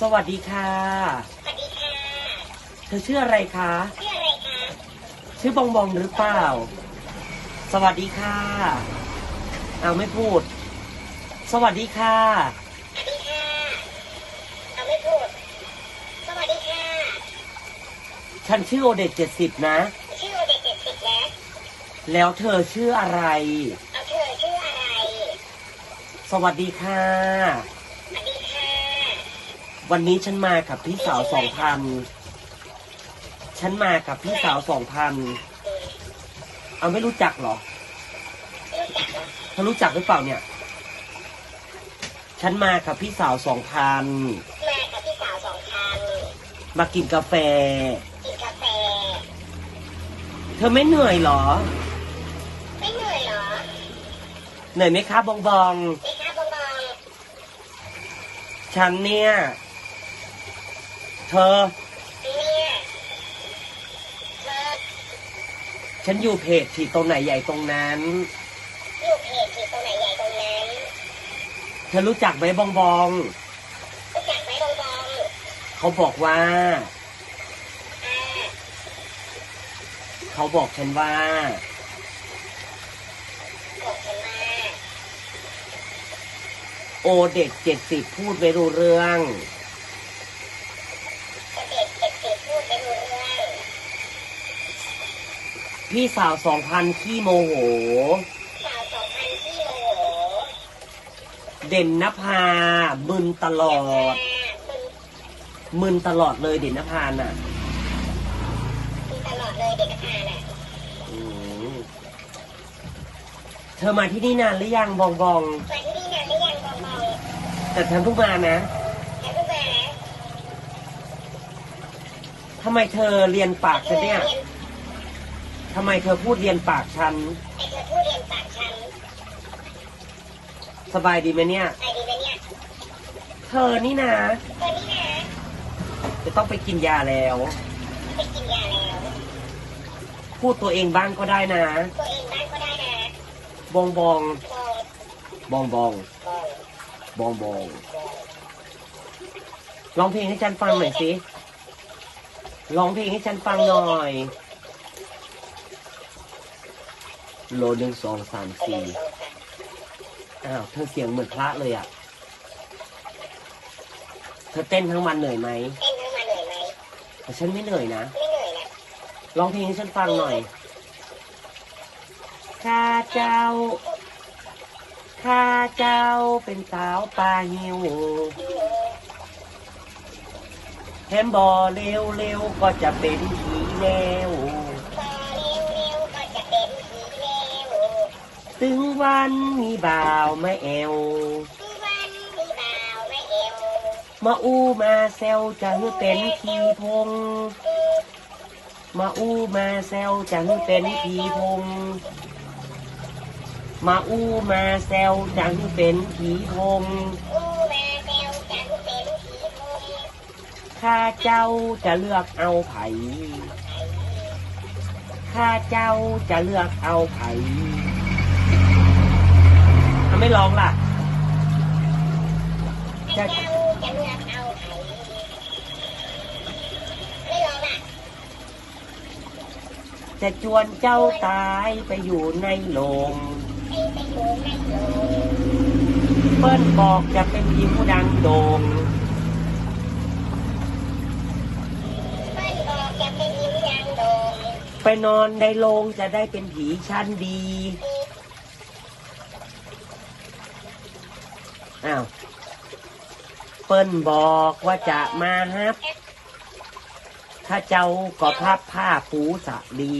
สวัสดีค่ะ สวัสดีค่ะ เธอชื่ออะไรคะ ชื่ออะไรคะ ชื่อบองบองหรือเปล่า สวัสดีค่ะ เอาไม่พูด สวัสดีค่ะ สวัสดีค่ะ เอาไม่พูด สวัสดีค่ะ ฉันชื่อโอเดตเจ็ดสิบนะ ชื่อเด็กเจ็ดสิบแล้วแล้วเธอชื่ออะไร เอาเธอชื่ออะไร สวัสดีค่ะสวัสดีค่ะ วันนี้ฉันมากับพี่สาวสองพันฉันมากับพี่สาวสองพันเอาไม่รู้จักเหรอรู้จักเหรอเธอรู้จักหรือเปล่าเนี่ย ฉันมากับพี่สาวสองพันมากับพี่สาวสองคันมากินกาแฟ กินกาแฟ เธอไม่เหนื่อยเหรอ ไม่เหนื่อยเหรอ เหนื่อยไหมคะบองบองไม่คะบองบอง ฉันเนี่ย เธอเนี่ยเธอ ฉันอยู่เพจที่ตรงไหนใหญ่ตรงนั้น อยู่เพจที่ตรงไหนใหญ่ตรงนั้น เธอรู้จักไหมบองบอง รู้จักไหมบองบอง เขาบอกว่าอ่าเขาบอกฉันว่าบอกฉันมาโอเด็กเจ็ดสิบพูดไม่รู้เรื่อง เด็กเจ็ดสิบพูดไม่รู้เรื่อง พี่สาวสองพันขี้โมโห สาวสองพันที่โมโหเด่นนภามึนตลอดมึนมึนตลอดเลยเด่นนภาน่ะมึนตลอดเลยเด็กกระทาน่ะอืมเธอมาที่นี่นานหรือยังบองบอง มาที่นี่นานหรือยังบองบองแต่ฉันเพิ่งมานะแค่เพิ่งมานะทำไมเธอเรียนปากฉันเนี่ยเรียน ทำไมเธอพูดเรียนปากฉันไอเธอพูดเรียนปากฉันสบายดีไหมเนี่ย ไปดีไหมเนี่ยเธอนี่นะตอนนี้นะจะต้องไปกินยาแล้ว ไปกินยาแล้วพูดตัวเองบ้างก็ได้นะ ตัวเองบ้างก็ได้นะบองบองบองบองบองบองบองบองร้องเพลงให้ฉันฟังหน่อยสิร้องเพลงให้ฉันฟังหน่อย โลหนึ่งสองสามหนึ่สี่งสองสามอ้าวเธอเสียงเหมือนพระเลยอะ เธอเต้นทั้งวันเหนื่อยไหมเต้นทั้งวันเหนื่อยไหมแต่ฉันไม่เหนื่อยนะไม่เหนื่อยนะร้องเพลงให้ฉันฟังหน่อยข้าเจ้าข้าเจ้าเป็นสาวปลาหิวแฮมบอเร็วเร็วๆก็จะเป็นผีแล้ว ถึงวันมีบ่าวมาแอวทุกวันมีบ่าวมาเอวมาอู้มาแซวจะให้เป็นผีพง มาอู้มาแซวจะให้เป็นผีพง มาอู้มาแซวจะให้เป็นผีพงอู้มาแซวจังเป็นผีพงข้าเจ้าจะเลือกเอาไผ่ข้าเจ้าจะเลือกเอาไผ่ ทำไม่ร้องล่ะข้าเจ้าจะเลือกเอาไผ่ไม่ร้องอะ จะจวนเจ้าตายไปอยู่ในโลงไอ้ไปอยู่ในโลกเปิ้นบอกจะเป็นยิงดังโด่งเปิ้ลบอกจะเป็นยิ้มยังโด่งไปนอนในโรงจะได้เป็นผีชั้นดี อ้าวเปิ้นบอกว่าจะมาฮับ ข้าเจ้าก็พับผ้าปูสะดี